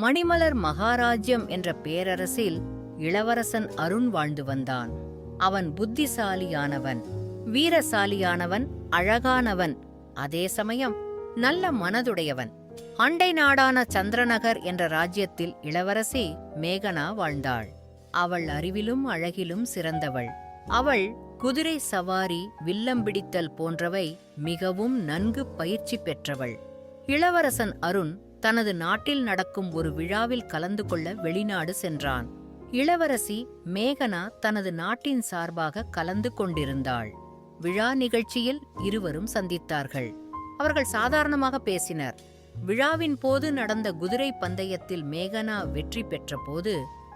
மணிமலர் மகாராஜ்யம் என்ற பேரரசில் இளவரசன் அருண் வாழ்ந்து வந்தான். அவன் புத்திசாலியானவன் வீரசாலியானவன் அழகானவன். அதே சமயம் நல்ல மனதுடையவன். அண்டை நாடான சந்திரநகர் என்ற ராஜ்யத்தில் இளவரசி மேகனா வாழ்ந்தாள். அவள் அறிவிலும் அழகிலும் சிறந்தவள். அவள் குதிரை சவாரி வில்லம் பிடித்தல் போன்றவை மிகவும் நன்கு பயிற்சி பெற்றவள். இளவரசன் அருண் தனது நாட்டில் நடக்கும் ஒரு விழாவில் கலந்து கொள்ள வெளிநாடு சென்றான். இளவரசி மேகனா தனது நாட்டின் சார்பாக கலந்து கொண்டிருந்தாள். விழா நிகழ்ச்சியில் இருவரும் சந்தித்தார்கள். அவர்கள் சாதாரணமாக பேசினர். விழாவின் போது நடந்த குதிரை பந்தயத்தில் மேகனா வெற்றி பெற்றபோது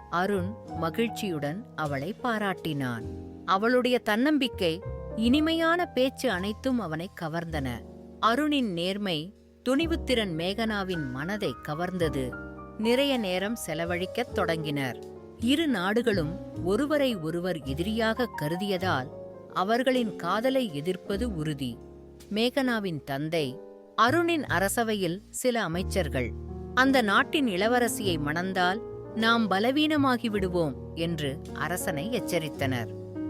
அருண் மகிழ்ச்சியுடன் அவளை பாராட்டினான். அவளுடைய தன்னம்பிக்கை இனிமையான பேச்சு அனைத்தும் அவனை கவர்ந்தன. அருணின் நேர்மை துணிவுத்திறன் மேகனாவின் மனதை கவர்ந்தது. நிறைய நேரம் செலவழிக்கத் தொடங்கினர். இரு நாடுகளும் ஒருவரை ஒருவர் எதிரியாக கருதியதால் அவர்களின் காதலை எதிர்ப்பது உறுதி. மேகனாவின் தந்தை அருணின் அரசவையில் சில அமைச்சர்கள் அந்த நாட்டின் இளவரசியை மணந்தால் நாம் பலவீனமாகி விடுவோம் என்று அரசனை எச்சரித்தனர்.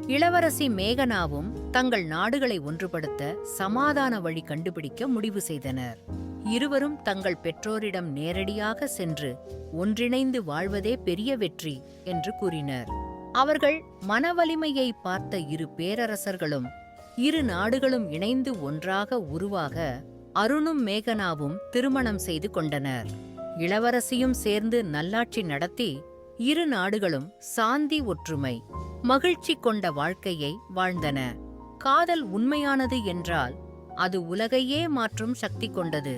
இளவரசி மேகனாவும் தங்கள் நாடுகளை ஒன்றுபடுத்த சமாதான வழி கண்டுபிடிக்க முடிவு செய்தனர். இருவரும் தங்கள் பெற்றோரிடம் நேரடியாக சென்று ஒன்றிணைந்து வாழ்வதே பெரிய வெற்றி என்று கூறினர். அவர்கள் மனவலிமையை பார்த்த இரு பேரரசர்களும் இரு நாடுகளும் இணைந்து ஒன்றாக உருவாக அருணும் மேகனாவும் திருமணம் செய்து கொண்டனர். இளவரசியும் சேர்ந்து நல்லாட்சி நடத்தி இரு நாடுகளும் சாந்தி ஒற்றுமை மகிழ்ச்சி கொண்ட வாழ்க்கையை வாழ்ந்தன. காதல் உண்மையானது என்றால் அது உலகையே மாற்றும் சக்தி கொண்டது.